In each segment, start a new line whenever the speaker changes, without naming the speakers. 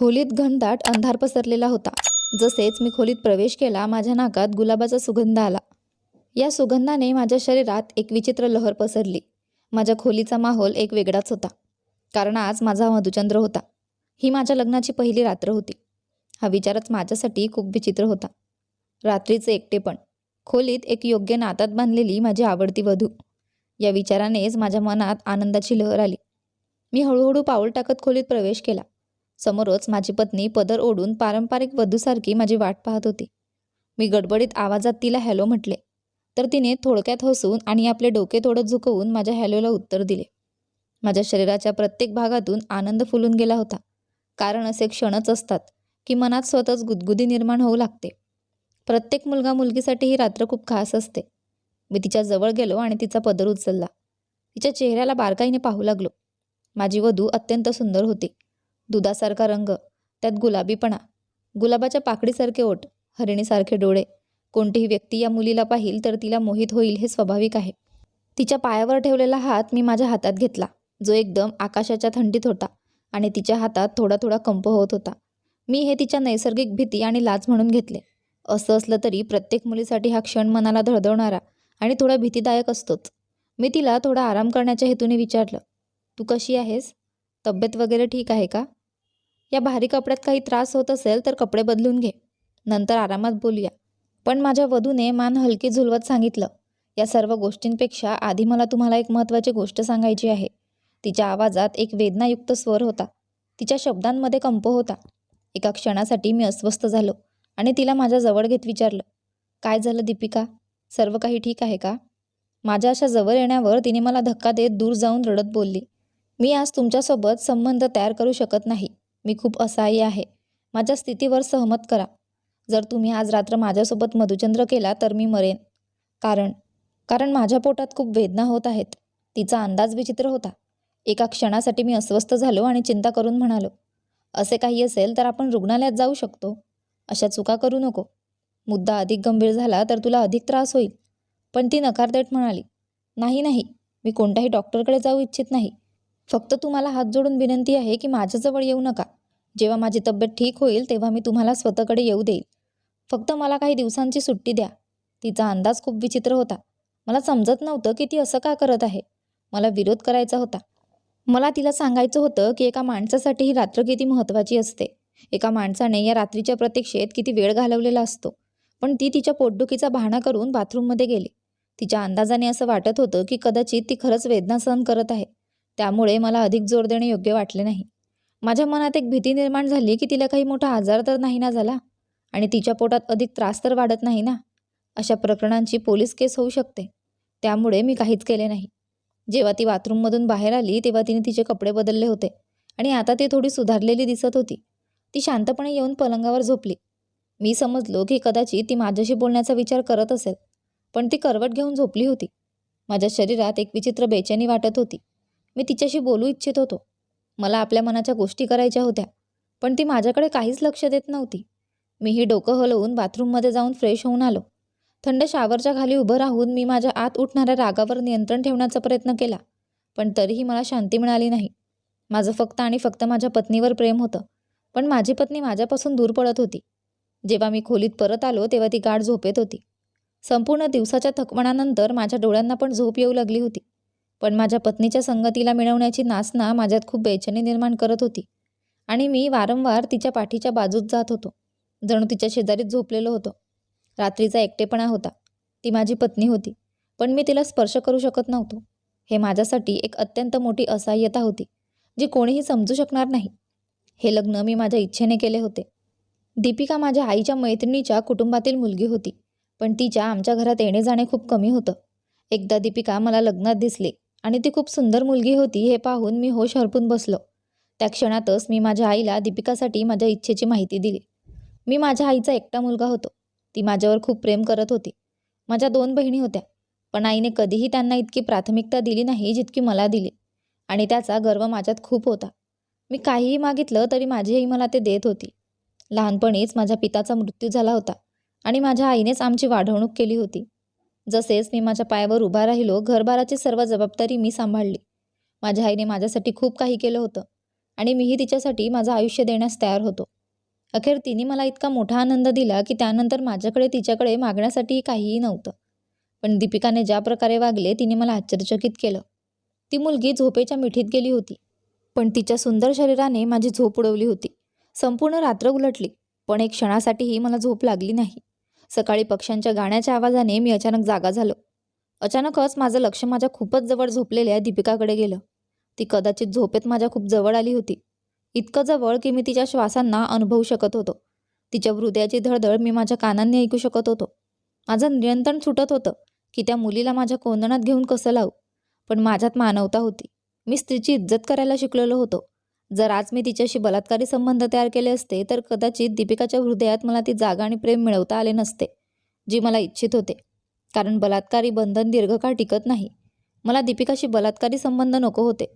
खोलीत घनदाट अंधार पसरलेला होता. जसेच मी खोलीत प्रवेश केला माझ्या नाकात गुलाबाचा सुगंध आला. या सुगंधाने माझ्या शरीरात एक विचित्र लहर पसरली. माझ्या खोलीचा माहोल एक वेगळाच होता. कारण आज माझा मधुचंद्र होता. ही माझ्या लग्नाची पहिली रात्र होती. हा विचारच माझ्यासाठी खूप विचित्र होता. रात्रीचे एकटेपण खोलीत एक योग्य नातात बांधलेली माझी आवडती वधू. या विचारानेच माझ्या मनात आनंदाची लहर आली. मी हळूहळू पाऊल टाकत खोलीत प्रवेश केला. समोरच माझी पत्नी पदर ओढून पारंपरिक वधूसारखी माझी वाट पाहत होती. मी गडबडीत आवाजात तिला हॅलो म्हटले. तर तिने थोडक्यात हसून आणि आपले डोके थोडं झुकवून माझ्या हॅलोला उत्तर दिले. माझ्या शरीराच्या प्रत्येक भागातून आनंद फुलून गेला होता. कारण असे क्षणच असतात की मनात स्वतःच गुदगुदी निर्माण होऊ लागते. प्रत्येक मुलगा मुलगीसाठी ही रात्र खूप खास असते. मी तिच्या जवळ गेलो आणि तिचा पदर उचलला. तिच्या चेहऱ्याला बारकाईने पाहू लागलो. माझी वधू अत्यंत सुंदर होती. दुधासारखा रंग त्यात गुलाबीपणा. गुलाबाच्या पाकळीसारखे ओठ हरिणीसारखे डोळे. कोणतीही व्यक्ती या मुलीला पाहिल तर तिला मोहित होईल हे स्वाभाविक आहे. तिच्या पायावर ठेवलेला हात मी माझ्या हातात घेतला. जो एकदम आकाशाच्या थंडीत होता आणि तिच्या हातात थोडा थोडा कंप होत होता. मी हे तिच्या नैसर्गिक भीती आणि लाज म्हणून घेतले. असं असलं तरी प्रत्येक मुलीसाठी हा क्षण मनाला धडधवणारा आणि थोडा भीतीदायक असतोच. मी तिला थोडा आराम करण्याच्या हेतूने विचारलं तू कशी आहेस? तब्येत वगैरे ठीक आहे का? या भारी कपड्यात काही त्रास होत असेल तर कपडे बदलून घे. नंतर आरामात बोलूया. पण माझ्या वधूने मान हलकी झुलवत सांगितलं. या सर्व गोष्टींपेक्षा आधी मला तुम्हाला एक महत्त्वाची गोष्ट सांगायची आहे. तिच्या आवाजात एक वेदनायुक्त स्वर होता. तिच्या शब्दांमध्ये कंप होता. एका क्षणासाठी मी अस्वस्थ झालो आणि तिला माझ्या जवळ घेत विचारलं काय झालं दीपिका? सर्व काही ठीक आहे का? माझ्या अशा जवळ येण्यावर तिने मला धक्का देत दूर जाऊन रडत बोलली मी आज तुमच्यासोबत संबंध तयार करू शकत नाही. मी खूप असहाय्य आहे. माझ्या स्थितीवर सहमत करा. जर तुम्ही आज रात्र माझ्यासोबत मधुचंद्र केला तर मी मरेन. कारण कारण माझ्या पोटात खूप वेदना होत आहेत. तिचा अंदाज विचित्र होता. एका क्षणासाठी मी अस्वस्थ झालो आणि चिंता करून म्हणालो असे काही असेल तर आपण रुग्णालयात जाऊ शकतो. अशा चुका करू नको. मुद्दा अधिक गंभीर झाला तर तुला अधिक त्रास होईल. पण ती नकार देत म्हणाली नाही नाही. मी कोणत्याही डॉक्टरकडे जाऊ इच्छित नाही. फक्त तुम्हाला हात जोडून विनंती आहे की माझ्याजवळ येऊ नका. जेव्हा माझी तब्येत ठीक होईल तेव्हा मी तुम्हाला स्वतःकडे येऊ देईल. फक्त मला काही दिवसांची सुट्टी द्या. तिचा अंदाज खूप विचित्र होता. मला समजत नव्हतं की ती असं का करत आहे. मला विरोध करायचा होता. मला तिला सांगायचं होतं की एका माणसासाठी ही रात्र किती महत्त्वाची असते. एका माणसाने या रात्रीच्या प्रतीक्षेत किती वेळ घालवलेला असतो. पण ती तिच्या पोटदुखीचा बहाणा करून बाथरूममध्ये गेली. तिच्या अंदाजाने असं वाटत होतं की कदाचित ती खरंच वेदना सहन करत आहे. त्यामुळे मला अधिक जोर देणे योग्य वाटले नाही. माझ्या मनात एक भीती निर्माण झाली की तिला काही मोठा आजार तर नाही ना झाला? आणि तिच्या पोटात अधिक त्रास तर वाढत नाही ना? अशा प्रकरणांची पोलीस केस होऊ शकते. त्यामुळे मी काहीच केले नाही. जेव्हा ती बाथरूममधून बाहेर आली तेव्हा तिने तिचे कपडे बदलले होते. आणि आता ती थोडी सुधारलेली दिसत होती. ती शांतपणे येऊन पलंगावर झोपली. मी समजलो की कदाचित ती माझ्याशी बोलण्याचा विचार करत असेल पण ती करवट घेऊन झोपली होती. माझ्या शरीरात एक विचित्र बेचैनी वाटत होती. मी तिच्याशी बोलू इच्छित होतो. मला आपल्या मनाच्या गोष्टी करायच्या होत्या पण ती माझ्याकडे काहीच लक्ष देत नव्हती. मीही डोकं हलवून बाथरूममध्ये जाऊन फ्रेश होऊन आलो. थंड शावरच्या खाली उभं राहून मी माझ्या आत उठणाऱ्या रागावर नियंत्रण ठेवण्याचा प्रयत्न केला पण तरीही मला शांती मिळाली नाही. माझं फक्त आणि फक्त माझ्या पत्नीवर प्रेम होतं पण माझी पत्नी माझ्यापासून दूर पडत होती. जेव्हा मी खोलीत परत आलो तेव्हा ती गाढ झोपेत होती. संपूर्ण दिवसाच्या थकवणानंतर माझ्या डोळ्यांना पण झोप येऊ लागली होती. पण माझ्या पत्नीच्या संगतीला मिळवण्याची नाचना माझ्यात खूप बेचैनी निर्माण करत होती. आणि मी वारंवार तिच्या पाठीच्या बाजूत जात होतो. जणू तिच्या शेजारीत झोपलेलो होतो. रात्रीचा एकटेपणा होता. ती माझी पत्नी होती. पण मी तिला स्पर्श करू शकत नव्हतो. हे माझ्यासाठी एक अत्यंत मोठी असहाय्यता होती जी कोणीही समजू शकणार नाही. हे लग्न मी माझ्या इच्छेने केले होते. दीपिका माझ्या आईच्या मैत्रिणीच्या कुटुंबातील मुलगी होती पण तिच्या आमच्या घरात येणे जाणे खूप कमी होतं. एकदा दीपिका मला लग्नात दिसली आणि ती खूप सुंदर मुलगी होती हे पाहून मी होश हरपून बसलो. त्या क्षणातच मी माझ्या आईला दीपिकासाठी माझ्या इच्छेची माहिती दिली. मी माझ्या आईचा एकटा मुलगा होतो. ती माझ्यावर खूप प्रेम करत होती. माझ्या दोन बहिणी होत्या. पण आईने कधीही त्यांना इतकी प्राथमिकता दिली नाही जितकी मला दिली. आणि त्याचा गर्व माझ्यात खूप होता. मी काहीही मागितलं तरी माझी आई मला ते देत होती. लहानपणीच माझ्या पिताचा मृत्यू झाला होता आणि माझ्या आईनेच आमची वाढवणूक केली होती. जसेच मी माझ्या पायावर उभा राहिलो घरभाराची सर्व जबाबदारी मी सांभाळली. माझ्या आईने माझ्यासाठी खूप काही केलं होतं आणि मीही तिच्यासाठी माझं आयुष्य देण्यास तयार होतो. अखेर तिने मला इतका मोठा आनंद दिला की त्यानंतर माझ्याकडे तिच्याकडे मागण्यासाठी काहीही नव्हतं. पण दीपिकाने ज्या प्रकारे वागले तिने मला आश्चर्यचकित केलं. ती मुलगी झोपेच्या मिठीत गेली होती पण तिच्या सुंदर शरीराने माझी झोप उडवली होती. संपूर्ण रात्र उलटली पण एक क्षणासाठीही मला झोप लागली नाही. सकाळी पक्ष्यांच्या गाण्याच्या आवाजाने मी अचानक जागा झालो. अचानकच माझं लक्ष माझ्या खूपच जवळ झोपलेल्या दीपिकाकडे गेलं. ती कदाचित झोपेत माझ्या खूप जवळ आली होती. इतकं जवळ की मी तिच्या श्वासांना अनुभवू शकत होतो. तिच्या हृदयाची धडधड मी माझ्या कानांनी ऐकू शकत होतो. माझं नियंत्रण सुटत होतं की त्या मुलीला माझ्या कोंदणात घेऊन कसं लावू? पण माझ्यात मानवता होती. मी स्त्रीची इज्जत करायला शिकलेलो होतो. जर आज मी तिच्याशी बलात्कारी संबंध तयार केले असते तर कदाचित दीपिकाच्या हृदयात मला ती जागा आणि प्रेम मिळवता आले नसते जी मला इच्छित होते. कारण बलात्कारी बंधन दीर्घकाळ टिकत नाही. मला दीपिकाशी बलात्कारी संबंध नको होते.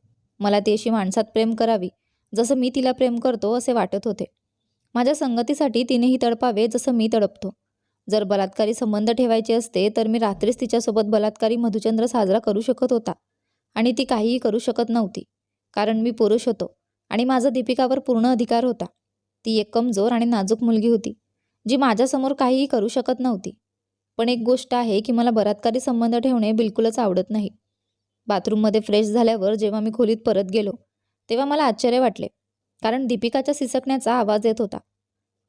मला ती अशी माणसात प्रेम करावी जसं मी तिला प्रेम करतो असे वाटत होते. माझ्या संगतीसाठी तिनेही तडपावे जसं मी तडपतो. जर बलात्कारी संबंध ठेवायचे असते तर मी रात्रीच तिच्यासोबत बलात्कारी मधुचंद्र साजरा करू शकत होता. आणि ती काहीही करू शकत नव्हती. कारण मी पुरुष होतो. आणि माझा दीपिकावर पूर्ण अधिकार होता. ती एक कमजोर आणि नाजूक मुलगी होती जी माझ्यासमोर काहीही करू शकत नव्हती. पण एक गोष्ट आहे की मला बलात्कारी संबंध ठेवणे बिलकुलच आवडत नाही. बाथरूममध्ये फ्रेश झाल्यावर जेव्हा मी खोलीत परत गेलो तेव्हा मला आश्चर्य वाटले कारण दीपिकाच्या सिसकण्याचा आवाज येत होता.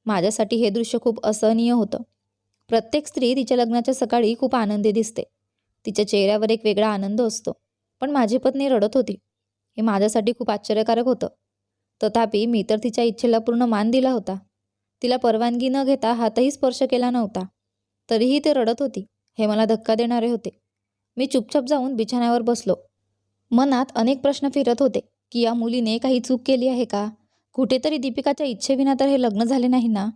माझ्यासाठी हे दृश्य खूप असहनीय होतं. प्रत्येक स्त्री तिच्या लग्नाच्या सकाळी खूप आनंदी दिसते. तिच्या चेहऱ्यावर एक वेगळा आनंद असतो पण माझी पत्नी रडत होती. हे माझ्यासाठी खूप आश्चर्यकारक होतं. तथापि मी तर तिच्या इच्छेला पूर्ण मान दिला होता. तिला परवानगी न घेता हातही स्पर्श केला नव्हता. तरीही ते रडत होती. हे मला धक्का देणारे होते. मी चुपचाप जाऊन बिछाण्यावर बसलो. मनात अनेक प्रश्न फिरत होते की या मुलीने काही चूक केली आहे का? कुठेतरी दीपिकाच्या इच्छेविना तर हे लग्न झाले नाही ना?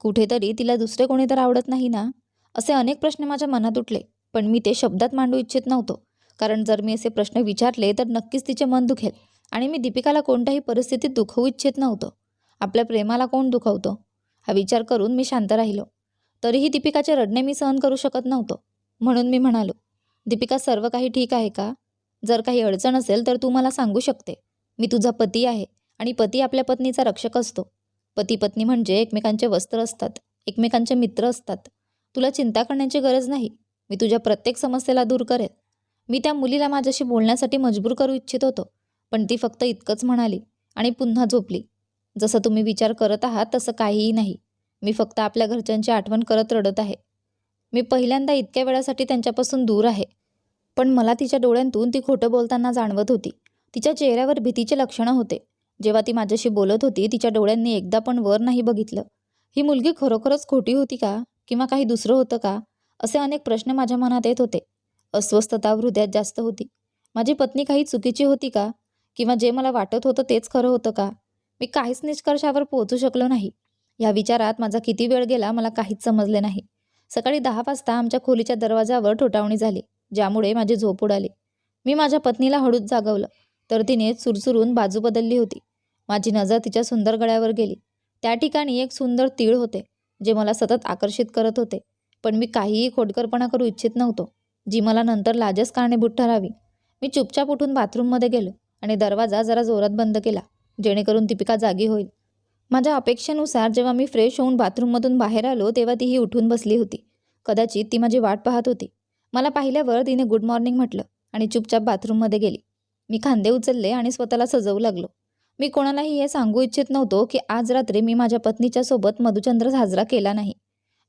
कुठेतरी तिला दुसरे कोणी तर आवडत नाही ना? असे अनेक प्रश्न माझ्या मनात उठले पण मी ते शब्दात मांडू इच्छित नव्हतो. कारण जर मी असे प्रश्न विचारले तर नक्कीच तिचे मन दुखेल. आणि मी दीपिकाला कोणत्याही परिस्थितीत दुखवू इच्छित नव्हतं. आपल्या प्रेमाला कोण दुखवतं? हा विचार करून मी शांत राहिलो. तरीही दीपिकाचे रडणे मी सहन करू शकत नव्हतो. म्हणून मी म्हणालो दीपिका सर्व काही ठीक आहे का? जर काही अडचण असेल तर तू मला सांगू शकते. मी तुझा पती आहे आणि पती आपल्या पत्नीचा रक्षक असतो. पती पत्नी म्हणजे एकमेकांचे वस्त्र असतात एकमेकांचे मित्र असतात. तुला चिंता करण्याची गरज नाही. मी तुझ्या प्रत्येक समस्येला दूर करेन मी त्या मुलीला माझ्याशी बोलण्यासाठी मजबूर करू इच्छित होतो. पण ती फक्त इतकंच म्हणाली आणि पुन्हा झोपली. जसं तुम्ही विचार करत आहात तसं काहीही नाही. मी फक्त आपल्या घरच्यांची आठवण करत रडत आहे. मी पहिल्यांदा इतक्या वेळासाठी त्यांच्यापासून दूर आहे. पण मला तिच्या डोळ्यांतून ती खोटं बोलताना जाणवत होती. तिच्या चेहऱ्यावर भीतीचे लक्षणं होते. जेव्हा ती माझ्याशी बोलत होती तिच्या डोळ्यांनी एकदा पण वर नाही बघितलं. ही मुलगी खरोखरच खोटी होती का? किंवा काही दुसरं होतं का? असे अनेक प्रश्न माझ्या मनात येत होते. अस्वस्थता हृदयात जास्त होती. माझी पत्नी काही चुकीची होती का? किंवा जे मला वाटत होतं तेच खरं होतं का? मी काहीच निष्कर्षावर पोहोचू शकलो नाही. या विचारात माझा किती वेळ गेला मला काहीच समजले नाही. सकाळी दहा वाजता आमच्या खोलीच्या दरवाजावर ठोठावणी झाली ज्यामुळे माझी झोप उडाली. मी माझ्या पत्नीला हळूच जागवलं तर तिने चुरचुरून बाजू बदलली होती. माझी नजर तिच्या सुंदर गळ्यावर गेली. त्या ठिकाणी एक सुंदर तीळ होते जे मला सतत आकर्षित करत होते. पण मी काहीही खोडकरपणा करू इच्छित नव्हतो जी मला नंतर लाजच कारणीभूत ठरावी. मी चुपचाप उठून बाथरूममध्ये गेलो. आणि दरवाजा जरा जोरात बंद केला जेणेकरून दीपिका जागी होईल. माझ्या अपेक्षेनुसार जेव्हा मी फ्रेश होऊन बाथरूममधून बाहेर आलो तेव्हा तीही उठून बसली होती. कदाचित ती माझी वाट पाहत होती. मला पाहिल्यावर तिने गुड मॉर्निंग म्हटलं आणि चुपचाप बाथरूममध्ये गेली. मी खांदे उचलले आणि स्वतःला सजवू लागलो. मी कोणालाही हे सांगू इच्छित नव्हतो की आज रात्री मी माझ्या पत्नीच्या सोबत मधुचंद्र साजरा केला नाही.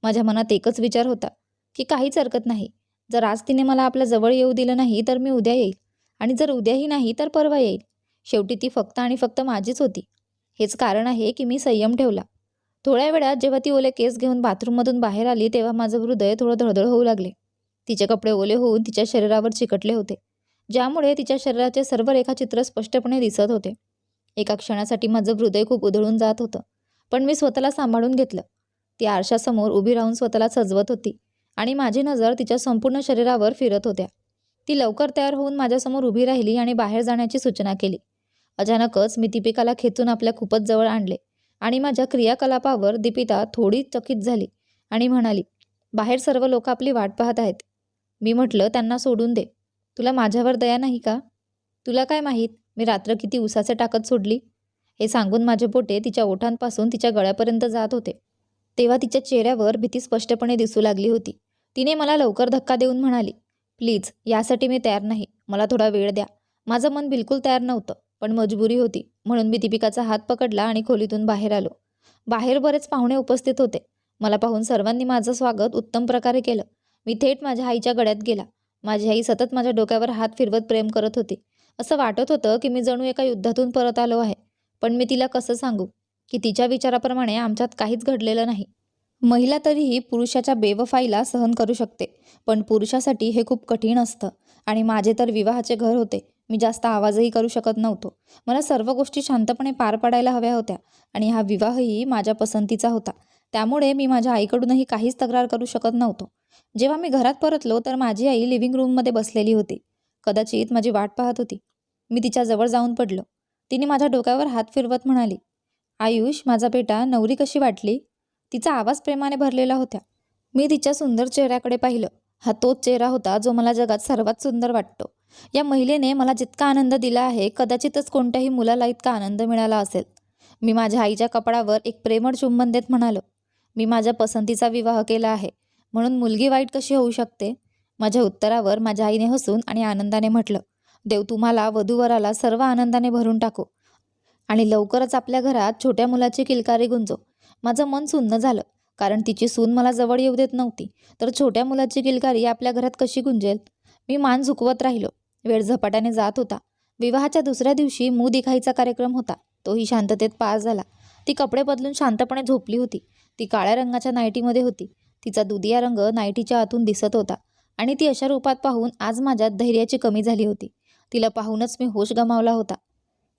माझ्या मनात एकच विचार होता की काहीच हरकत नाही. जर आज तिने मला आपल्या जवळ येऊ दिलं नाही तर मी उद्या येईल. आणि जर उद्याही नाही तर परवा येईल. शेवटी ती फक्त आणि फक्त माझीच होती. हेच कारण आहे की मी संयम ठेवला. थोड्या वेळात जेव्हा ती ओले केस घेऊन बाथरूममधून बाहेर आली तेव्हा माझं हृदय थोडं धडधड होऊ लागले. तिचे कपडे ओले होऊन तिच्या शरीरावर चिकटले होते ज्यामुळे तिच्या शरीराचे सर्व रेखाचित्र स्पष्टपणे दिसत होते. एका क्षणासाठी माझं हृदय खूप उधळून जात होतं पण मी स्वतःला सांभाळून घेतलं. ती आरशासमोर उभी राहून स्वतःला सजवत होती आणि माझी नजर तिच्या संपूर्ण शरीरावर फिरत होत्या. ती लवकर तयार होऊन माझ्यासमोर उभी राहिली आणि बाहेर जाण्याची सूचना केली. अचानकच मी दीपिकाला खेचून आपल्या खूपच जवळ आणले आणि माझ्या क्रियाकलापावर दीपिता थोडी चकित झाली आणि म्हणाली बाहेर सर्व लोक आपली वाट पाहत आहेत. मी म्हटलं त्यांना सोडून दे. तुला माझ्यावर दया नाही का? तुला काय माहीत मी रात्र किती उसाचे टाकत सोडली हे सांगून माझे बोटे तिच्या ओठांपासून तिच्या गळ्यापर्यंत जात होते. तेव्हा तिच्या चेहऱ्यावर भीती स्पष्टपणे दिसू लागली होती. तिने मला लवकर धक्का देऊन म्हणाली प्लीज यासाठी मी तयार नाही. मला थोडा वेळ द्या. माझं मन बिलकुल तयार नव्हतं पण मजबुरी होती. म्हणून मी दीपिकाचा हात पकडला आणि खोलीतून बाहेर आलो. बाहेर बरेच पाहुणे उपस्थित होते. मला पाहून सर्वांनी माझं स्वागत उत्तम प्रकारे केलं. मी थेट माझ्या आईच्या गळ्यात गेला. माझी आई सतत माझ्या डोक्यावर हात फिरवत प्रेम करत होती. असं वाटत होतं की मी जणू एका युद्धातून परत आलो आहे. पण मी तिला कसं सांगू? की तिच्या विचाराप्रमाणे आमच्यात काहीच घडलेलं नाही. महिला तरीही पुरुषाच्या बेवफाईला सहन करू शकते पण पुरुषासाठी हे खूप कठीण असतं. आणि माझे तर विवाहाचे घर होते. मी जास्त आवाजही करू शकत नव्हतो. मला सर्व गोष्टी शांतपणे पार पाडायला हव्या होत्या आणि हा विवाहही माझ्या पसंतीचा होता. त्यामुळे मी माझ्या आईकडूनही काहीच तक्रार करू शकत नव्हतो. जेव्हा मी घरात परतलो तर माझी आई लिव्हिंग रूममध्ये बसलेली होती. कदाचित माझी वाट पाहत होती. मी तिच्या जवळ जाऊन पडलो. तिने माझ्या डोक्यावर हात फिरवत म्हणाली आयुष माझा बेटा नवरी कशी वाटली? तिचा आवाज प्रेमाने भरलेला होता मी तिच्या सुंदर चेहऱ्याकडे पाहिलं. हा तोच चेहरा होता जो मला जगात सर्वात सुंदर वाटतो. या महिलेने मला जितका आनंद दिला आहे कदाचितच कोणत्याही मुलाला इतका आनंद मिळाला असेल. मी माझ्या आईच्या कपडावर एक प्रेमळ चुंबन देत म्हणालो मी माझ्या पसंतीचा विवाह केला आहे. म्हणून मुलगी वाईट कशी होऊ शकते? माझ्या उत्तरावर माझ्या आईने हसून आणि आनंदाने म्हटलं देव तुम्हाला वधूवराला सर्व आनंदाने भरून टाको आणि लवकरच आपल्या घरात छोट्या मुलाची किलकारी गुंजो माझं मन सुन्न झालं कारण तिची सून मला जवळ येऊ देत नव्हती. तर छोट्या मुलाची किलकारी आपल्या घरात कशी गुंजेल? मी मान झुकवत राहिलो. वेळ झपाट्याने जात होता. विवाहाच्या दुसऱ्या दिवशी मू दिखाईचा कार्यक्रम होता. तोही शांततेत पार झाला. ती कपडे बदलून शांतपणे झोपली होती. ती काळ्या रंगाच्या नाईटीमध्ये होती. तिचा दुधिया रंग नाईटीच्या आतून दिसत होता. आणि ती अशा रूपात पाहून आज माझ्यात धैर्याची कमी झाली होती. तिला पाहूनच मी होश गमावला होता.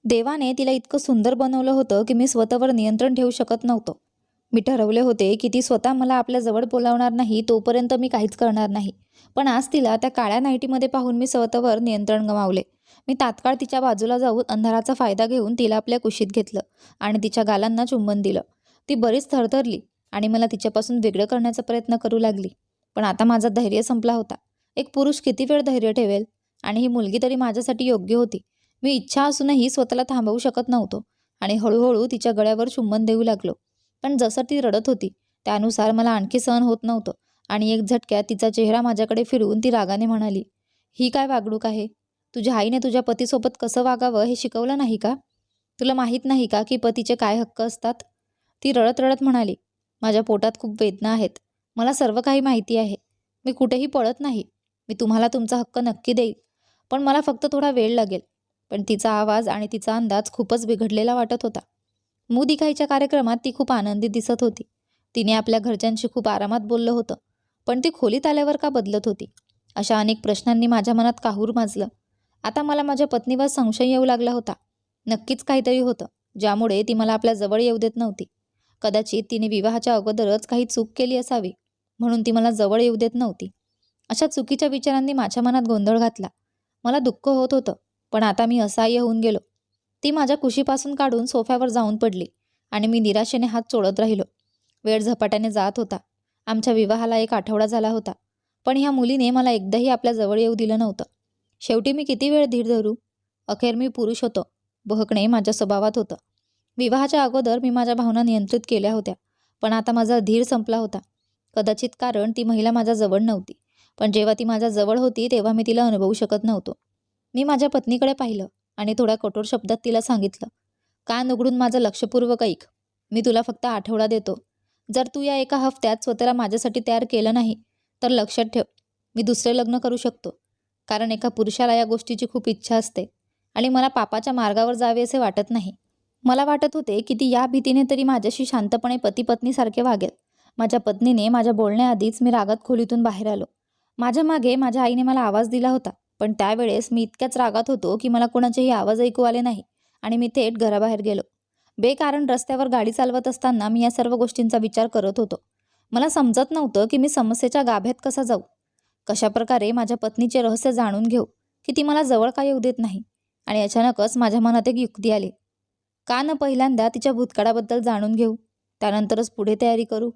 देवाने तिला इतकं सुंदर बनवलं होतं की मी स्वतःवर नियंत्रण ठेवू शकत नव्हतो. मी ठरवले होते की ती स्वतः मला आपल्याजवळ बोलावणार नाही तोपर्यंत मी काहीच करणार नाही. पण आज तिला त्या काळ्या नाईटीमध्ये पाहून मी स्वतःवर नियंत्रण गमावले. मी तात्काळ तिच्या बाजूला जाऊन अंधाराचा फायदा घेऊन तिला आपल्या कुशीत घेतलं आणि तिच्या गालांना चुंबन दिलं. ती बरीच थरथरली आणि मला तिच्यापासून वेगळं करण्याचा प्रयत्न करू लागली. पण आता माझा धैर्य संपला होता. एक पुरुष किती वेळ धैर्य ठेवेल? आणि ही मुलगी तरी माझ्यासाठी योग्य होती. मी इच्छा असूनही स्वतःला थांबवू शकत नव्हतो आणि हळूहळू तिच्या गळ्यावर चुंबन देऊ लागलो. पण जसं ती रडत होती त्यानुसार मला आणखी सहन होत नव्हतं आणि एक झटक्यात तिचा चेहरा माझ्याकडे फिरवून ती रागाने म्हणाली ही काय वागणूक आहे? तुझ्या आईने तुझ्या पतीसोबत कसं वागावं हे शिकवलं नाही का? तुला माहीत नाही का की पतीचे काय हक्क असतात? ती रडत रडत म्हणाली माझ्या पोटात खूप वेदना आहेत. मला सर्व काही माहिती आहे. मी कुठेही पळत नाही. मी तुम्हाला तुमचा हक्क नक्की देईल. पण मला फक्त थोडा वेळ लागेल. पण तिचा आवाज आणि तिचा अंदाज खूपच बिघडलेला वाटत होता. मूद कार्यक्रमात ती खूप आनंदी दिसत होती. तिने आपल्या घरच्यांशी खूप आरामात बोललं होतं पण ती खोलीत आल्यावर का बदलत होती? अशा अनेक प्रश्नांनी माझ्या मनात काहूर माजलं. आता मला माझ्या पत्नीवर संशय येऊ लागला होता. नक्कीच काहीतरी होतं ज्यामुळे ती मला आपल्या जवळ येऊ देत नव्हती. कदाचित तिने विवाहाच्या अगोदरच काही चूक केली असावी म्हणून ती मला जवळ येऊ देत नव्हती. अशा चुकीच्या विचारांनी माझ्या मनात गोंधळ घातला. मला दुःख होत होतं पण आता मी असहाय्य होऊन गेलो. ती माझ्या कुशीपासून काढून सोफ्यावर जाऊन पडली आणि मी निराशेने हात चोळत राहिलो. वेळ झपाट्याने जात होता. आमच्या विवाहाला एक आठवडा झाला होता पण ह्या मुलीने मला एकदाही आपल्या जवळ येऊ दिलं नव्हतं. शेवटी मी किती वेळ धीर धरू? अखेर मी पुरुष होतो. बहकणे माझ्या स्वभावात होतं. विवाहाच्या अगोदर मी माझ्या भावना नियंत्रित केल्या होत्या पण आता माझा धीर संपला होता. कदाचित कारण ती महिला माझ्या जवळ नव्हती पण जेव्हा ती माझ्या जवळ होती तेव्हा मी तिला अनुभवू शकत नव्हतो. मी माझ्या पत्नीकडे पाहिलं. आणि थोड्या कठोर शब्दात तिला सांगितलं कान उघडून माझं लक्षपूर्वक ऐक. मी तुला फक्त आठवडा देतो. जर तू या एका हफ्त्यात स्वतःला माझ्यासाठी तयार केलं नाही तर लक्षात ठेव. मी दुसरे लग्न करू शकतो. कारण एका पुरुषाला या गोष्टीची खूप इच्छा असते आणि मला पापाच्या मार्गावर जावे असे वाटत नाही. मला वाटत होते की ती या भीतीने तरी माझ्याशी शांतपणे पती पत्नीसारखे वागेल. माझ्या पत्नीने माझ्या बोलण्याआधीच मी रागात खोलीतून बाहेर आलो. माझ्या मागे माझ्या आईने मला आवाज दिला होता. पण त्यावेळेस मी इतक्याच रागात होतो की मला कोणाचेही आवाज ऐकू आले नाही आणि मी थेट घराबाहेर गेलो. बेकारण रस्त्यावर गाडी चालवत असताना मी या सर्व गोष्टींचा विचार करत होतो. मला समजत नव्हतं की मी समस्येच्या गाभ्यात कसा जाऊ. कशाप्रकारे माझ्या पत्नीचे रहस्य जाणून घेऊ की ती मला जवळ का येऊ देत नाही आणि अचानकच माझ्या मनात एक युक्ती आली. का न पहिल्यांदा तिच्या भूतकाळाबद्दल जाणून घेऊ? त्यानंतरच पुढे तयारी करू?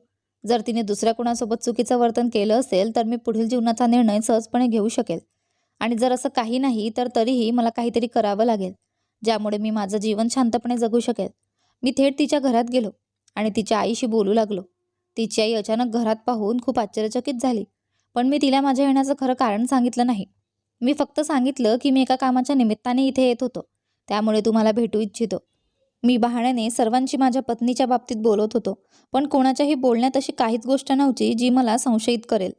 जर तिने दुसऱ्या कोणासोबत चुकीचं वर्तन केलं असेल तर मी पुढील जीवनाचा निर्णय सहजपणे घेऊ शकेल. आणि जर असं काही नाही तर तरीही मला काहीतरी करावं लागेल ज्यामुळे मी माझं जीवन शांतपणे जगू शकेल. मी थेट तिच्या घरात गेलो आणि तिच्या आईशी बोलू लागलो. तिची आई अचानक घरात पाहून खूप आश्चर्यचकित झाली पण मी तिला माझ्या येण्याचं खरं कारण सांगितलं नाही. मी फक्त सांगितलं की मी एका कामाच्या निमित्ताने इथे येत होतो त्यामुळे तुम्हाला भेटू इच्छितो. मी बहाण्याने सर्वांशी माझ्या पत्नीच्या बाबतीत बोलत होतो पण कोणाच्याही बोलण्यात अशी काहीच गोष्ट नव्हती जी मला संशयित करेल.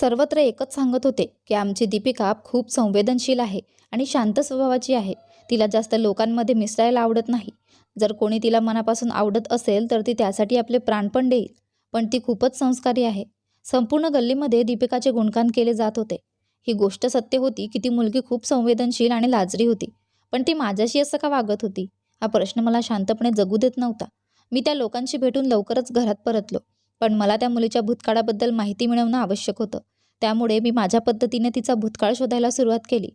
सर्वत्र एकच सांगत होते की आमची दीपिका खूप संवेदनशील आहे आणि शांत स्वभावाची आहे. तिला जास्त लोकांमध्ये मिसळायला आवडत नाही. जर कोणी तिला मनापासून आवडत असेल तर ती त्यासाठी आपले प्राण पण देईल. पण ती खूपच संस्कारी आहे. संपूर्ण गल्लीमध्ये दीपिकाचे गुणगान केले जात होते. ही गोष्ट सत्य होती की ती मुलगी खूप संवेदनशील आणि लाजरी होती. पण ती माझ्याशी असं का वागत होती? हा प्रश्न मला शांतपणे जगू देत नव्हता. मी त्या लोकांशी भेटून लवकरच घरात परतलो. पण मला त्या मुलीच्या भूतकाळाबद्दल माहिती मिळवणं आवश्यक होतं. त्यामुळे मी माझ्या पद्धतीने तिचा भूतकाळ शोधायला सुरुवात केली.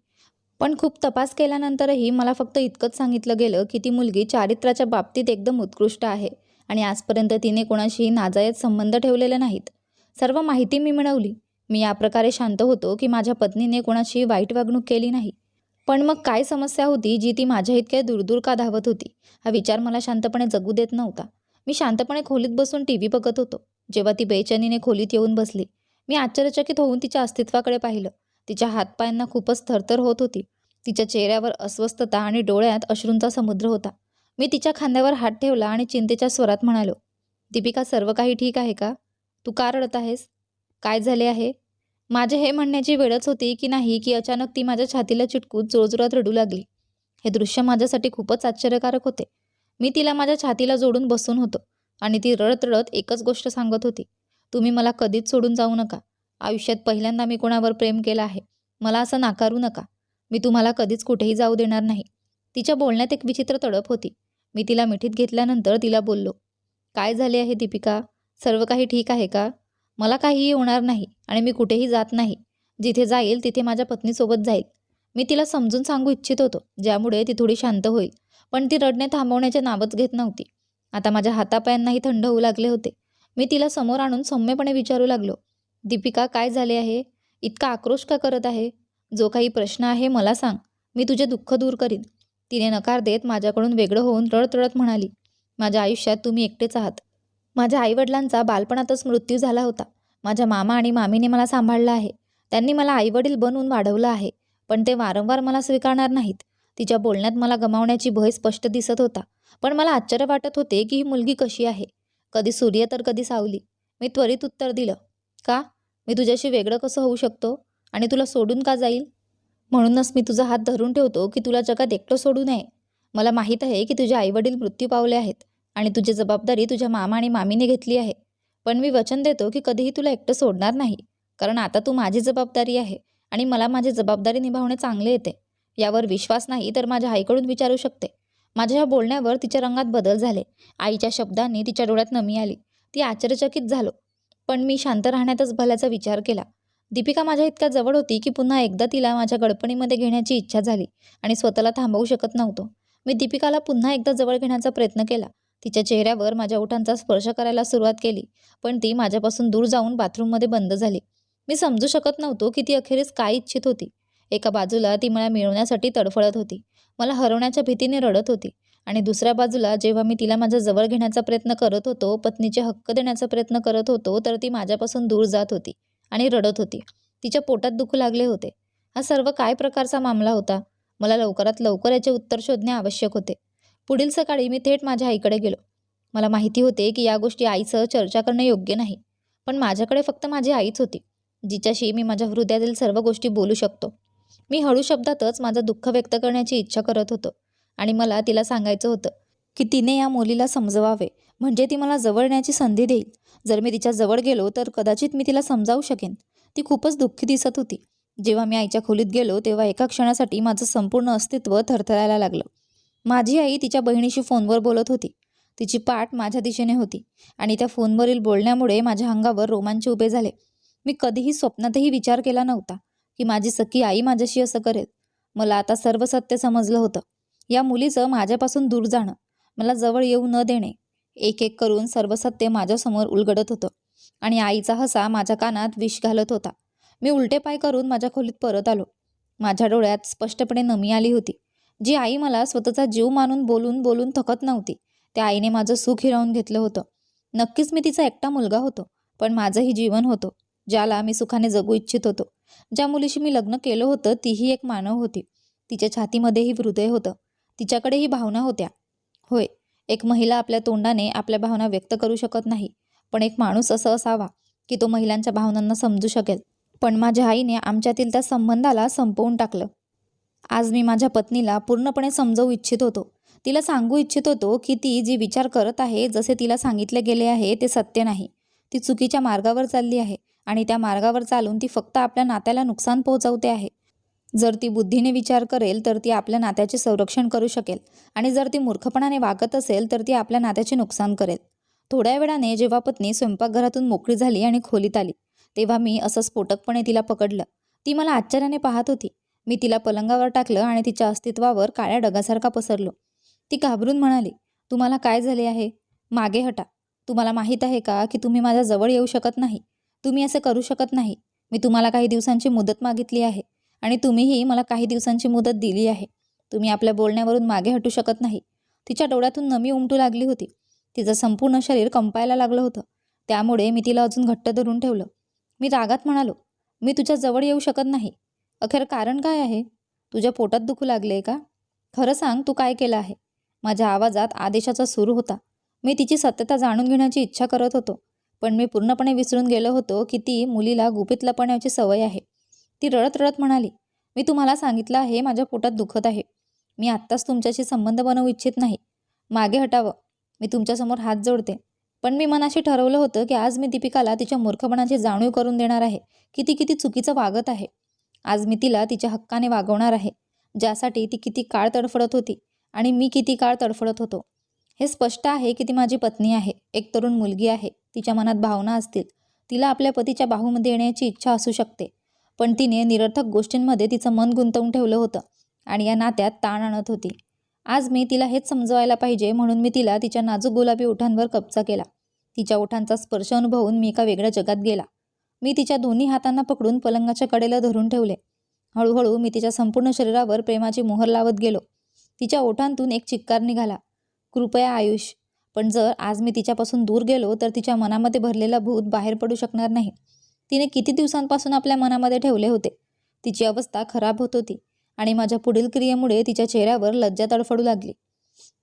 पण खूप तपास केल्यानंतरही मला फक्त इतकंच सांगितलं गेलं की ती मुलगी चारित्र्याच्या बाबतीत एकदम उत्कृष्ट आहे आणि आजपर्यंत तिने कोणाशीही नाजायत संबंध ठेवलेले नाहीत. सर्व माहिती मी मिळवली. मी या प्रकारे शांत होतो की माझ्या पत्नीने कोणाशी वाईट वागणूक केली नाही. पण मग काय समस्या होती जी ती माझ्या इतक्या दूरदूर का धावत होती? हा विचार मला शांतपणे जगू देत नव्हता. मी शांतपणे खोलीत बसून टी व्ही बघत होतो. जेव्हा ती बेचैनीने खोलीत येऊन बसली मी आश्चर्यचकित होऊन तिच्या अस्तित्वाकडे पाहिलं. तिच्या हातपायांना खूपच थरथर होत होती. तिच्या चेहऱ्यावर अस्वस्थता आणि डोळ्यात अश्रूंचा समुद्र होता. मी तिच्या खांद्यावर हात ठेवला आणि चिंतेच्या स्वरात म्हणालो दीपिका सर्व काही ठीक आहे का? तू का रडत आहेस? काय झाले आहे? माझे हे म्हणण्याची वेळच होती की नाही की अचानक ती माझ्या छातीला चिटकून जोरजोरात रडू लागली. हे दृश्य माझ्यासाठी खूपच आश्चर्यकारक होते. मी तिला माझ्या छातीला जोडून बसून होतो. आणि ती रडत रडत एकच गोष्ट सांगत होती. तुम्ही मला कधीच सोडून जाऊ नका. आयुष्यात पहिल्यांदा मी कोणावर प्रेम केलं आहे. मला असं नाकारू नका. मी तुम्हाला कधीच कुठेही जाऊ देणार नाही. तिच्या बोलण्यात एक विचित्र तडप होती. मी तिला मिठीत घेतल्यानंतर तिला बोललो काय झाले आहे दीपिका? सर्व काही ठीक आहे का? मला काहीही होणार नाही आणि मी कुठेही जात नाही. जिथे जाईल तिथे माझ्या पत्नीसोबत जाईल. मी तिला समजून सांगू इच्छित होतो ज्यामुळे ती थोडी शांत होईल. पण ती रडणे थांबवण्याचे नावच घेत नव्हती. आता माझ्या हातापायांनाही थंड होऊ लागले होते. मी तिला समोर आणून सौम्यपणे विचारू लागलो दीपिका काय झाले आहे? इतका आक्रोश का करत आहे? जो काही प्रश्न आहे मला सांग. मी तुझे दुःख दूर करीन. तिने नकार देत माझ्याकडून वेगळं होऊन रडत म्हणाली माझ्या आयुष्यात तुम्ही एकटेच आहात. माझ्या आईवडिलांचा बालपणातच मृत्यू झाला होता. माझ्या मामा आणि मामीने मला सांभाळलं आहे. त्यांनी मला आईवडील बनवून वाढवलं आहे. पण ते वारंवार मला स्वीकारणार नाहीत. तिच्या बोलण्यात मला गमावण्याची भय स्पष्ट दिसत होता. पण मला आश्चर्य वाटत होते की ही मुलगी कशी आहे. कधी सूर्य तर कधी सावली. मी त्वरित उत्तर दिलं का? मी तुझ्याशी वेगळं कसं होऊ शकतो? आणि तुला सोडून का जाईल? म्हणूनच मी तुझा हात धरून ठेवतो की तुला जगात एकटं सोडू नये. मला माहीत आहे की तुझे आईवडील मृत्यू पावले आहेत आणि तुझी जबाबदारी तुझ्या मामा आणि मामीने घेतली आहे. पण मी वचन देतो की कधीही तुला एकटं सोडणार नाही कारण आता तू माझी जबाबदारी आहे आणि मला माझी जबाबदारी निभावणे चांगले येते. यावर विश्वास नाही तर माझ्या आईकडून विचारू शकते. माझ्या या बोलण्यावर तिच्या रंगात बदल झाले. आईच्या शब्दांनी तिच्या डोळ्यात नमी आली. ती आश्चर्यचकित झालो. पण मी शांत राहण्यातच भल्याचा विचार केला. दीपिका माझ्या इतक्या जवळ होती की पुन्हा एकदा तिला माझ्या गडपणीमध्ये घेण्याची इच्छा झाली आणि स्वतःला थांबवू शकत नव्हतो. मी दीपिकाला पुन्हा एकदा जवळ घेण्याचा प्रयत्न केला. तिच्या चेहऱ्यावर माझ्या ओठांचा स्पर्श करायला सुरुवात केली पण ती माझ्यापासून दूर जाऊन बाथरूममध्ये बंद झाली. मी समजू शकत नव्हतो की ती अखेरीस काय इच्छित होती. एका बाजूला ती मला मिळवण्यासाठी तडफडत होती. मला हरवण्याच्या भीतीने रडत होती आणि दुसऱ्या बाजूला जेव्हा मी तिला माझ्या जवळ घेण्याचा प्रयत्न करत होतो पत्नीचे हक्क देण्याचा प्रयत्न करत होतो तर ती माझ्यापासून दूर जात होती आणि रडत होती. तिच्या पोटात दुखू लागले होते. हा सर्व काय प्रकारचा मामला होता? मला लवकरात लवकर याचे उत्तर शोधणे आवश्यक होते. पुढील सकाळी मी थेट माझ्या आईकडे गेलो. मला माहिती होते की या गोष्टी आईसह चर्चा करणे योग्य नाही पण माझ्याकडे फक्त माझी आईच होती जिच्याशी मी माझ्या हृदयातील सर्व गोष्टी बोलू शकतो. मी हळू शब्दातच माझं दुःख व्यक्त करण्याची इच्छा करत होतो आणि मला तिला सांगायचं होतं की तिने या मुलीला समजवावे. म्हणजे ती मला जवळ येण्याची संधी देईल. जर मी तिच्या जवळ गेलो तर कदाचित मी तिला समजावू शकेन. ती खूपच दुःखी दिसत होती. जेव्हा मी आईच्या खोलीत गेलो तेव्हा एका क्षणासाठी माझं संपूर्ण अस्तित्व थरथरायला लागलं. माझी आई तिच्या बहिणीशी फोनवर बोलत होती. तिची पाठ माझ्या दिशेने होती आणि त्या फोनवरील बोलण्यामुळे माझ्या अंगावर रोमांच उभे झाले. मी कधीही स्वप्नातही विचार केला नव्हता. की माझी सखी आई माझ्याशी असं करेल. मला आता सर्व सत्य समजलं होतं. या मुलीचं माझ्यापासून दूर जाणं मला जवळ येऊ न देणे एक एक करून सर्व सत्य माझ्यासमोर उलगडत होतं आणि आईचा हसा माझ्या कानात विष घालत होता. मी उलटे पाय करून माझ्या खोलीत परत आलो. माझ्या डोळ्यात स्पष्टपणे नमी आली होती. जी आई मला स्वतःचा जीव मानून बोलून बोलून थकत नव्हती त्या आईने माझं सुख हिरावून घेतलं होतं. नक्कीच मी तिचा एकटा मुलगा होतो पण माझंही जीवन होतं. ज्याला मी सुखाने जगू इच्छित होतो. ज्या मुलीशी मी लग्न केलं होतं तीही एक मानव होती. तिच्या छातीमध्येही हृदय होतं. तिच्याकडेही भावना होत्या. होय एक महिला आपल्या तोंडाने आपल्या भावना व्यक्त करू शकत नाही. पण एक माणूस असं असावा की तो महिलांच्या भावनांना समजू शकेल. पण माझ्या आईने आमच्यातील त्या संबंधाला संपवून टाकलं. आज मी माझ्या पत्नीला पूर्णपणे समजवू इच्छित होतो. तिला सांगू इच्छित होतो की ती जी विचार करत आहे जसे तिला सांगितले गेले आहे ते सत्य नाही. ती चुकीच्या मार्गावर चालली आहे. आणि त्या मार्गावर चालून ती फक्त आपल्या नात्याला नुकसान पोहोचवते आहे. जर ती बुद्धीने विचार करेल तर ती आपल्या नात्याचे संरक्षण करू शकेल. आणि जर ती मूर्खपणाने वागत असेल तर ती आपल्या नात्याचे नुकसान करेल. थोड्या वेळाने जेव्हा पत्नी स्वयंपाकघरातून मोकळी झाली आणि खोलीत आली तेव्हा मी असं स्फोटकपणे तिला पकडलं. ती मला आश्चर्याने पाहत होती. मी तिला पलंगावर टाकलं आणि तिच्या अस्तित्वावर काळ्या डगासारखा पसरलो. ती घाबरून म्हणाली तुम्हाला काय झाले आहे? मागे हटा. तुम्हाला माहीत आहे का की तुम्ही माझ्या जवळ येऊ शकत नाही? तुम्ही असं करू शकत नाही. मी तुम्हाला काही दिवसांची मुदत मागितली आहे आणि तुम्हीही मला काही दिवसांची मुदत दिली आहे. तुम्ही आपल्या बोलण्यावरून मागे हटू शकत नाही. तिच्या डोळ्यातून नमी उमटू लागली होती. तिचं संपूर्ण शरीर कंपायला लागलं होतं. त्यामुळे मी तिला अजून घट्ट धरून ठेवलं. मी रागात म्हणालो मी तुझ्या जवळ येऊ शकत नाही. अखेर कारण काय आहे? तुझ्या पोटात दुखू लागले का? खरं सांग तू काय केलं आहे? माझ्या आवाजात आदेशाचा सूर होता. मी तिची सत्यता जाणून घेण्याची इच्छा करत होतो. पण मी पूर्णपणे विसरून गेलो होतो की ती मुलीला गुपित लपण्याची सवय आहे. ती रडत रडत म्हणाली मी तुम्हाला सांगितलं आहे माझ्या पोटात दुखत आहे. मी आत्ताच तुमच्याशी संबंध बनवू इच्छित नाही. मागे हटावं. मी तुमच्यासमोर हात जोडते. पण मी मनाशी ठरवलं होतं की आज मी दीपिकाला तिच्या मूर्खपणाची जाणीव करून देणार आहे की ती किती चुकीचं वागत आहे. आज मी तिला तिच्या हक्काने वागवणार आहे ज्यासाठी ती किती काळ तडफडत होती आणि मी किती काळ तडफडत होतो. हे स्पष्ट आहे की ती माझी पत्नी आहे एक तरुण मुलगी आहे. तिच्या मनात भावना असतील तिला आपल्या पतीच्या बाहूमध्ये येण्याची इच्छा असू शकते. पण तिने निरर्थक गोष्टींमध्ये तिचं मन गुंतवून ठेवलं होतं आणि या नात्यात ताण आणत होती. आज मी तिला हेच समजवायला पाहिजे म्हणून मी तिला तिच्या नाजूक गुलाबी ओठांवर कब्जा केला. तिच्या ओठांचा स्पर्श अनुभवून मी एका वेगळ्या जगात गेला. मी तिच्या दोन्ही हातांना पकडून पलंगाच्या कडेला धरून ठेवले. हळूहळू मी तिच्या संपूर्ण शरीरावर प्रेमाची मोहर लावत गेलो. तिच्या ओठांतून एक चिक्कार निघाला. कृपया आयुष पण जर आज मी तिच्यापासून दूर गेलो तर तिच्या मनामध्ये भरलेला भूत बाहेर पडू शकणार नाही. तिने किती दिवसांपासून आपल्या मनामध्ये ठेवले होते? तिची अवस्था खराब होत होती आणि माझ्या पुढील क्रियेमुळे तिच्या चेहऱ्यावर लज्जा तडफडू लागली.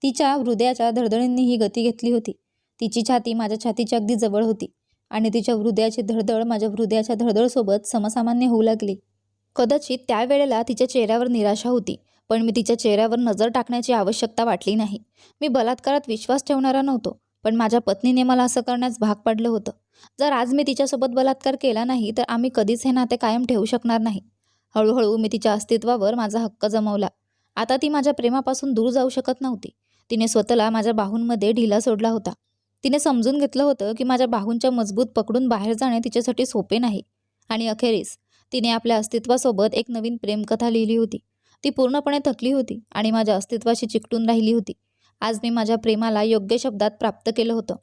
तिच्या हृदयाच्या धडधडींनी ही गती घेतली होती. तिची छाती माझ्या छातीच्या अगदी जवळ होती आणि तिच्या हृदयाची धडधड माझ्या हृदयाच्या धडधडसोबत समसामान्य होऊ लागली. कदाचित त्यावेळेला तिच्या चेहऱ्यावर निराशा होती. पण मी तिच्या चेहऱ्यावर नजर टाकण्याची आवश्यकता वाटली नाही. मी बलात्कारात विश्वास ठेवणारा नव्हतो पण माझ्या पत्नीने मला असं करण्यास भाग पाडलं होतं. जर आज मी तिच्यासोबत बलात्कार केला नाही तर आम्ही कधीच हे नाते कायम ठेवू शकणार नाही. हळूहळू मी तिच्या अस्तित्वावर माझा हक्क जमवला. आता ती माझ्या प्रेमापासून दूर जाऊ शकत नव्हती. तिने स्वतःला माझ्या बाहूंमध्ये ढिला सोडला होता. तिने समजून घेतलं होतं की माझ्या बाहूंच्या मजबूत पकडून बाहेर जाणे तिच्यासाठी सोपे नाही. आणि अखेरीस तिने आपल्या अस्तित्वासोबत एक नवीन प्रेमकथा लिहिली होती. ती पूर्णपणे थकली होती आणि माझ्या अस्तित्वाशी चिकटून राहिली होती. आज मी माझ्या प्रेमाला योग्य शब्दात प्राप्त केलं होतं.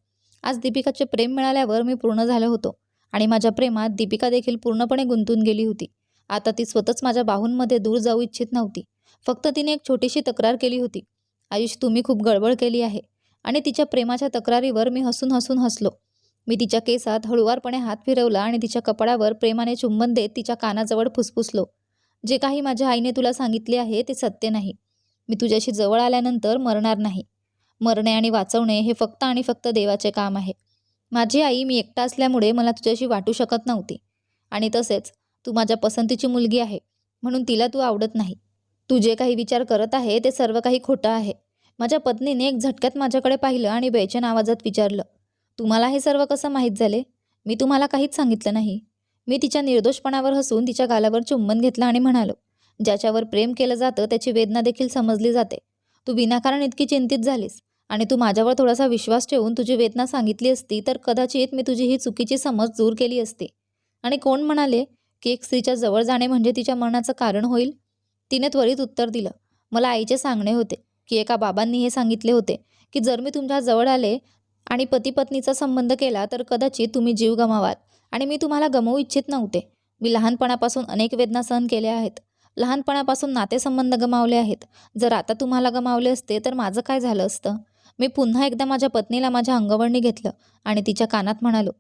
आज दीपिकाचे प्रेम मिळाल्यावर मी पूर्ण झालो होतो आणि माझ्या प्रेमात दीपिका देखील पूर्णपणे गुंतून गेली होती. आता ती स्वतःच माझ्या बाहूंमध्ये दूर जाऊ इच्छित नव्हती. फक्त तिने एक छोटीशी तक्रार केली होती. आयुष तुम्ही खूप गडबड केली आहे आणि तिच्या प्रेमाच्या तक्रारीवर मी हसून हसून हसलो. मी तिच्या केसात हळुवारपणे हात फिरवला आणि तिच्या कपाळावर प्रेमाने चुंबन देत तिच्या कानाजवळ फुसफुसलो. जे काही माझ्या आईने तुला सांगितले आहे ते सत्य नाही. मी तुझ्याशी जवळ आल्यानंतर मरणार नाही. मरणे आणि वाचवणे हे फक्त आणि फक्त देवाचे काम आहे. माझी आई मी एकटा असल्यामुळे मला तुझ्याशी वाटू शकत नव्हती. आणि तसेच तू माझ्या पसंतीची मुलगी आहे म्हणून तिला तू आवडत नाही. तू जे काही विचार करत आहे ते सर्व काही खोटं आहे. माझ्या पत्नीने एक झटक्यात माझ्याकडे पाहिलं आणि बेचैन आवाजात विचारलं तुम्हाला हे सर्व कसं माहीत झाले? मी तुम्हाला काहीच सांगितलं नाही. मी तिच्या निर्दोषपणावर हसून तिच्या गालावर चुंबन घेतलं आणि म्हणालो ज्याच्यावर प्रेम केलं जातं त्याची वेदना देखील समजली जाते. तू विनाकारण इतकी चिंतित झालीस आणि तू माझ्यावर थोडासा विश्वास ठेवून तुझी वेदना सांगितली असती तर कदाचित मी तुझी ही चुकीची समज दूर केली असती. आणि कोण म्हणाले की एक स्त्रीच्या जवळ जाणे म्हणजे तिच्या मरणाचं कारण होईल? तिने त्वरित उत्तर दिलं. मला आईचे सांगणे होते की एका बाबांनी हे सांगितले होते की जर मी तुमच्या जवळ आले आणि पती पत्नीचा संबंध केला तर कदाचित तुम्ही जीव गमावाल. आणि मी तुम्हाला गमवू इच्छित नव्हते. मी लहानपणापासून अनेक वेदना सहन केल्या आहेत. लहानपणापासून नातेसंबंध गमावले आहेत. जर आता तुम्हाला गमावले असते तर माझं काय झालं असतं? मी पुन्हा एकदा माझ्या पत्नीला माझ्या अंगवळणी घेतलं आणि तिच्या कानात म्हणालो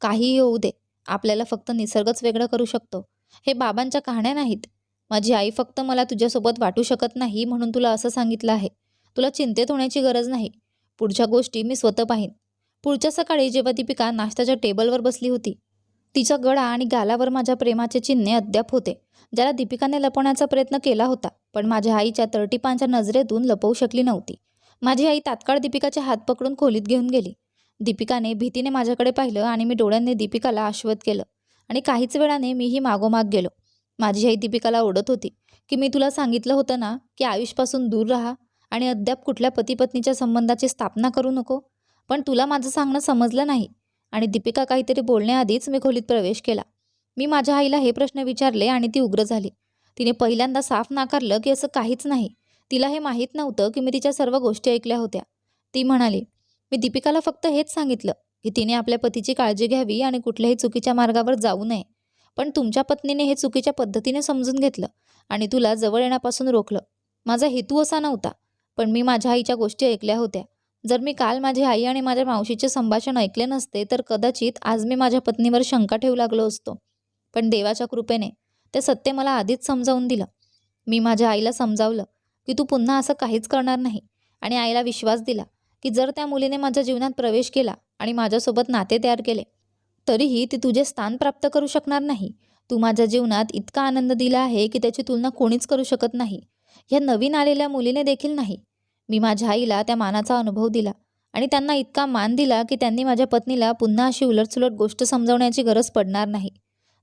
काहीही होऊ दे. आपल्याला फक्त निसर्गच वेगळं करू शकतो. हे बाबांच्या कहाण्या नाहीत. माझी आई फक्त मला तुझ्यासोबत वाटू शकत नाही म्हणून तुला असं सांगितलं आहे. तुला चिंतेत होण्याची गरज नाही. पुढच्या गोष्टी मी स्वतः पाहीन. पुढच्या सकाळी जेव्हा दीपिका नाश्त्याच्या टेबलवर बसली होती तिचा गळा आणि गालावर माझ्या प्रेमाचे चिन्हे अद्याप होते. ज्याला दीपिकाने लपवण्याचा प्रयत्न केला होता पण माझ्या आईच्या तळटीपांच्या नजरेतून लपवू शकली नव्हती. माझी आई तात्काळ दीपिकाचे हात पकडून खोलीत घेऊन गेली. दीपिकाने भीतीने माझ्याकडे पाहिलं आणि मी डोळ्यांनी दीपिकाला आश्वत केलं आणि काहीच वेळाने मीही मागोमाग गेलो. माझी आई दीपिकाला ओढत होती की मी तुला सांगितलं होतं ना की आयुषपासून दूर राहा आणि अद्याप कुठल्या पतीपत्नीच्या संबंधाची स्थापना करू नको. पण तुला माझं सांगणं समजलं नाही. आणि दीपिका काहीतरी बोलण्याआधीच मी खोलीत प्रवेश केला. मी माझ्या आईला हे प्रश्न विचारले आणि ती उग्र झाली. तिने पहिल्यांदा साफ नाकारलं की असं काहीच नाही. तिला हे माहीत नव्हतं की मी तिच्या सर्व गोष्टी ऐकल्या होत्या. ती म्हणाली मी दीपिकाला फक्त हेच सांगितलं की तिने आपल्या पतीची काळजी घ्यावी आणि कुठल्याही चुकीच्या मार्गावर जाऊ नये. पण तुमच्या पत्नीने हे चुकीच्या पद्धतीने समजून घेतलं आणि तुला जवळ येण्यापासून रोखलं. माझा हेतू असा नव्हता पण मी माझ्या आईच्या गोष्टी ऐकल्या होत्या. जर मी काल माझी आई आणि माझ्या मावशीचे संभाषण ऐकले नसते तर कदाचित आज मी माझ्या पत्नीवर शंका ठेवू लागलो असतो. पण देवाच्या कृपेने ते सत्य मला आधीच समजावून दिलं. मी माझ्या आईला समजावलं की तू पुन्हा असं काहीच करणार नाही आणि आईला विश्वास दिला की जर त्या मुलीने माझ्या जीवनात प्रवेश केला आणि माझ्यासोबत नाते तयार केले तरीही ती तुझे स्थान प्राप्त करू शकणार नाही. तू माझ्या जीवनात इतका आनंद दिला आहे की त्याची तुलना कोणीच करू शकत नाही. ह्या नवीन आलेल्या मुलीने देखील नाही. मी माझ्या आईला त्या मानाचा अनुभव दिला आणि त्यांना इतका मान दिला की त्यांनी माझ्या पत्नीला पुन्हा अशी उलटसुलट गोष्ट समजवण्याची गरज पडणार नाही.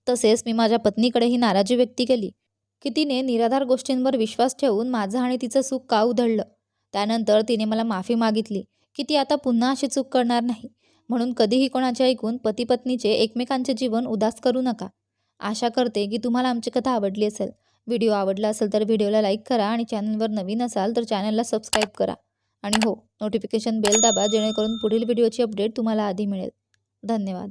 तसेच मी माझ्या पत्नीकडेही नाराजी व्यक्त केली की तिने निराधार गोष्टींवर विश्वास ठेवून माझं आणि तिचं सुख का उधळलं? त्यानंतर तिने मला माफी मागितली की ती आता पुन्हा अशी चूक करणार नाही. म्हणून कधीही कोणाचे ऐकून पती पत्नीचे एकमेकांचे जीवन उदास करू नका. आशा करते की तुम्हाला आमची कथा आवडली असेल. व्हिडिओ आवडला असेल तर व्हिडिओला लाईक करा आणि चॅनलवर नवीन असाल तर चॅनलला सबस्क्राईब करा. आणि हो नोटिफिकेशन बेल दाबा जेणेकरून पुढील व्हिडिओची अपडेट तुम्हाला आधी मिळेल. धन्यवाद.